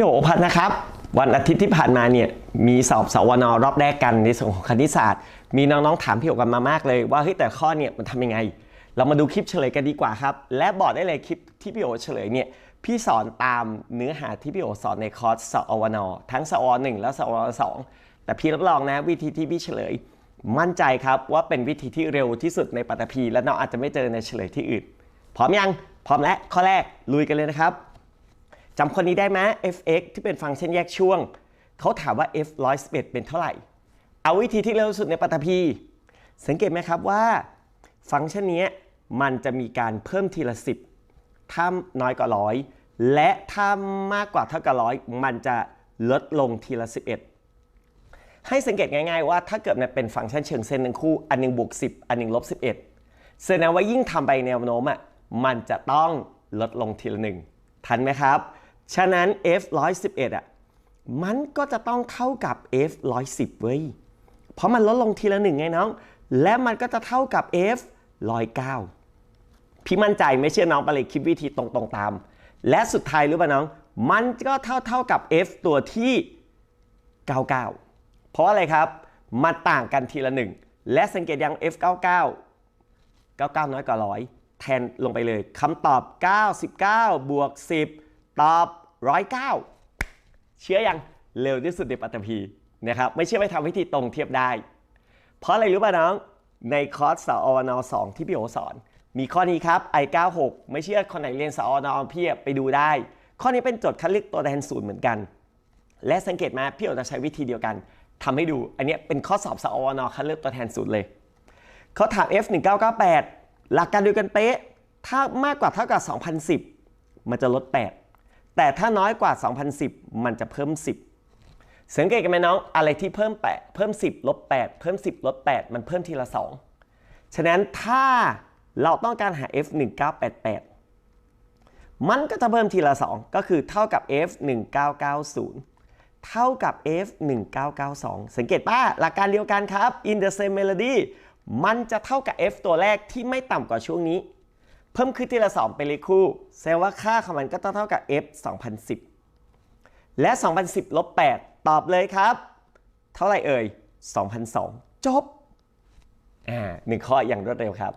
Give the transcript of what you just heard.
พี่โอพัฒน์นะครับ วันอาทิตย์ที่ผ่านมาเนี่ยมีสอบสวนรอบแรกกันในส่วนของคณิตศาสตร์ มีน้องๆถามพี่โอกันมามากเลย ว่าเฮ้ยแต่ข้อเนี่ยมันทำยังไง เรามาดูคลิปเฉลยกันดีกว่าครับ และบอกได้เลยคลิปที่พี่โอเฉลยเนี่ยพี่สอนตามเนื้อหาที่พี่โอสอนในคอร์สสอวนทั้งสอหนึ่งและสอวนสองแต่พี่รับรองนะวิธีที่พี่เฉลย มั่นใจครับว่าเป็นวิธีที่เร็วที่สุดในปัตตภีและน้องอาจจะไม่เจอในเฉลยที่อื่นพร้อมยังพร้อมแล้วข้อแรกลุยกันเลยนะครับ จำคนนี้ได้ไหม f(x) ที่เป็นฟังก์ชันแยกช่วง เขาถามว่า f 111เป็นเท่าไหร่ เอาวิธีที่เร็วสุดในปัตตภีสังเกตไหมครับว่า ฟังก์ชันนี้มันจะมีการเพิ่มทีละ 10 ถ้าน้อยกว่าร้อยและถ้ามากกว่าเท่ากับร้อยมันจะลดลงทีละ 11 ให้สังเกตง่ายๆว่าถ้าเกิดมันเป็นฟังก์ชันเชิงเส้นทั้งคู่ อันหนึงบวก 10 อันหนึงลบ 11แสดงว่ายิ่งทำไปแนวโน้มอะมันจะต้องลดลงทีละหนึ่งทันไหมครับ ฉะนั้น f 1 1อะมันก็จะต้องเท่ากับ f 110เว้ย เพราะมันลดลงทีละหนึ่งไงน้อง และมันก็จะเท่ากับ f 109พี่มั่นใจไม่เชื่อน้องไปเลยคลิปวิธีตรงๆตาม และสุดท้ายรู้ป่ะน้อง มันก็เท่าเท่ากับ f ตัวที่ 99 เพราะอะไรครับ มันต่างกันทีละหนึ่ง และสังเกตยัง f 99 99 น้อยกว่าร้อยแทนลงไปเลยคำตอบ 99 บวก 10 ตอบ109เชื่อยังเร็วที่สุดในปัตตภีนะครับไม่เชื่อไปทำวิธีตรงเทียบได้ เพราะอะไรรู้ป่ะน้อง ในคอร์สสอวนอ2ที่พี่โอสอน มีข้อนี้ครับ i96 ไม่เชื่อคนไหนเรียนสอวนพี่ไปดูได้ ข้อนี้เป็นโจทย์คัดเลือกตัวแทนศูนย์เหมือนกัน และสังเกตมาพี่โอจะใช้วิธีเดียวกันทำให้ดูอันนี้เป็นข้อสอบสอวนคัดเลือกตัวแทนศูนย์เลยเขาถาม F 1998 หลักการเดียวกันเป๊ะถ้ามากกว่าเท่ากับ 2010 มันจะลด 8 แต่ถ้าน้อยกว่า 2010 มันจะเพิ่ม 10 สังเกตกันไหมน้องอะไรที่เพิ่ม8เพิ่ม 10ลบ8เพิ่ม 10ลด8มันเพิ่มทีละ 2 ฉะนั้นถ้าเราต้องการหา F 1988 มันก็จะเพิ่มทีละ 2 ก็คือเท่ากับ F 1990 เท่ากับ F 1992 สังเกตป่ะหลักการเดียวกันครับ in the same melody มันจะเท่ากับ F ตัวแรกที่ไม่ต่ำกว่าช่วงนี้ พิ่มขึ้นทีละ 2 เป็นเลขคู่ แสดงว่าค่าของมันก็ต้องเท่ากับ F 2010 และ 2010ลบ8ตอบเลยครับ เท่าไหร่เอ่ย 2002 จบ อ่าหนึ่งข้ออย่างรวดเร็วครับ